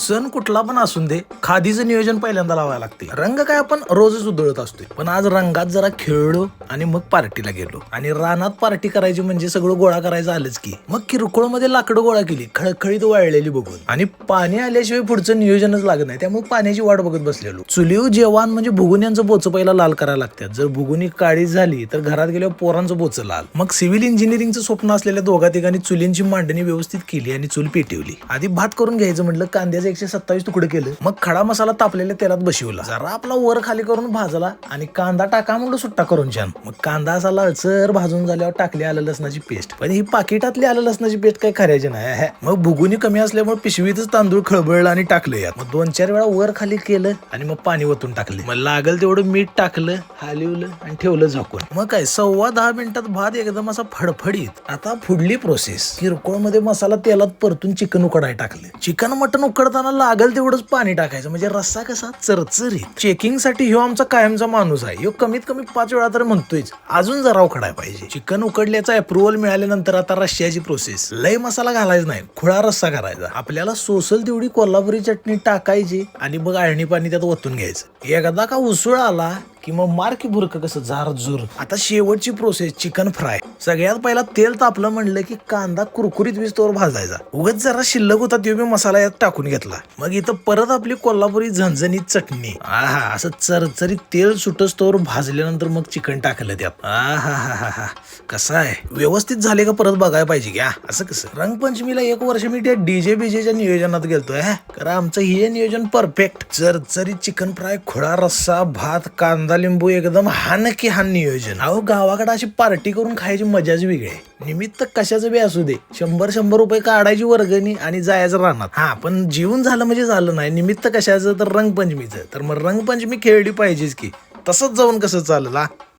सण कुठला पण असून दे खादीचं नियोजन पहिल्यांदा लावायला लागते. रंग काय आपण रोजच उधळत असतोय. पण आज रंगात जरा खेळलो आणि मग पार्टीला गेलो. आणि रानात पार्टी करायची म्हणजे सगळं गोळा करायचं आलंच की. मग किरकोळमध्ये लाकडं गोळा केली खळखळीत वाळलेली बघून. आणि पाणी आल्याशिवाय पुढचं नियोजनच लागत नाही. त्यामुळे पाण्याची वाट बघत बसलेलो. चुलीव जेवण म्हणजे भुगुन्यांचं बोच पहिला लाल करायला लागतात. जर भुगुनी काळी झाली तर घरात गेल्यावर पोरांचं बोच लाल. मग सिव्हिल इंजिनिअरिंगचं स्वप्न असलेल्या दोघा तिघांनी चुलींची मांडणी व्यवस्थित केली आणि चूल पेटवली. आधी भात करून घ्यायचं म्हटलं कांद्याचं एकशे सत्तावीस तुकडे केलं. मग खडा मसाला तापलेल्या तेलात बशिवला. जरा आपला वर खाली करून भाजला आणि कांदा टाका म्हणून सुट्टा करून छान. मग कांदा असा लालसर भाजून झाल्यावर टाकली आलं लसणाची पेस्ट. पण ही पाकिटातली आलं लसणाची पेस्ट काही खऱ्याची नाही आहे. मग भुगुनी कमी असल्यामुळे पिशवीतच तांदूळ खळबळलं आणि टाकलं यात. मग दोन चार वेळा वर खाली केलं आणि मग पाणी ओतून टाकले. मग लागल तेवढं मीठ टाकलं हालिवलं आणि ठेवलं झाकून. मग काय सव्वा दहा मिनिटात भात एकदम असा फडफडीत. आता पुढली प्रोसेस किरकोळमध्ये मसाला तेलात परतून चिकन उकडाय टाकलं. चिकन मटन असताना लागल तेवढंच पाणी टाकायचं. म्हणजे रस्सा कसा? चरचरीत. चेकिंगसाठी ह्यो आमचा कायमचा माणूस आहे. ह्यो कमीत कमी पाच वेळा तर म्हणतोयच. अजून जरा उकडाय पाहिजे. चिकन उकडल्याचा अप्रुव्हल मिळाल्यानंतर आता रशियाची प्रोसेस लय मसाला घालायचा नाही. खुळा रस्सा करायचा. आपल्याला सोसल तेवढी कोल्हापुरी चटणी टाकायची आणि मग आळणी पाणी त्यात ओतून घ्यायचं. एकदा का उसळ आला की मग मार बुरक कसं जार. झुर आता शेवटची प्रोसेस चिकन फ्राय सगळ्यात पहिला तेल तापलं म्हणलं की कांदा कुरकुरीत वीजतोवर भाजायचा. उगच जरा शिल्लक होता तो मी मसाला यात टाकून घेतला. मग इथं परत आपली कोल्हापुरी झणझणीत चटणी. आहा असं चरचरीत तेल सुटस तोवर भाजल्यानंतर मग चिकन टाकलं त्यात. आहा हा हा कसं आहे? व्यवस्थित झाले का परत बघायला पाहिजे घ्या. असं कसं? रंगपंचमीला एक वर्ष मी त्या डीजे बीजेच्या नियोजनात गेलतोय हा. कारण आमचं हे नियोजन परफेक्ट चरचरीत चिकन फ्राय खुळा रस्सा भात कांदा लिंबू एकदम हान की हान नियोजन. अहो गावाकडे अशी पार्टी करून खायची मजाच वेगळी आहे. निमित्त कशाचं बी असू दे. शंभर शंभर रुपये काढायची वर्गणी आणि जायचं रानात. हा पण जीवन झालं म्हणजे झालं नाही. निमित्त कशाचं? तर रंगपंचमीचं. तर मग रंगपंचमी खेळली पाहिजेच की. तसंच जाऊन कसं चालला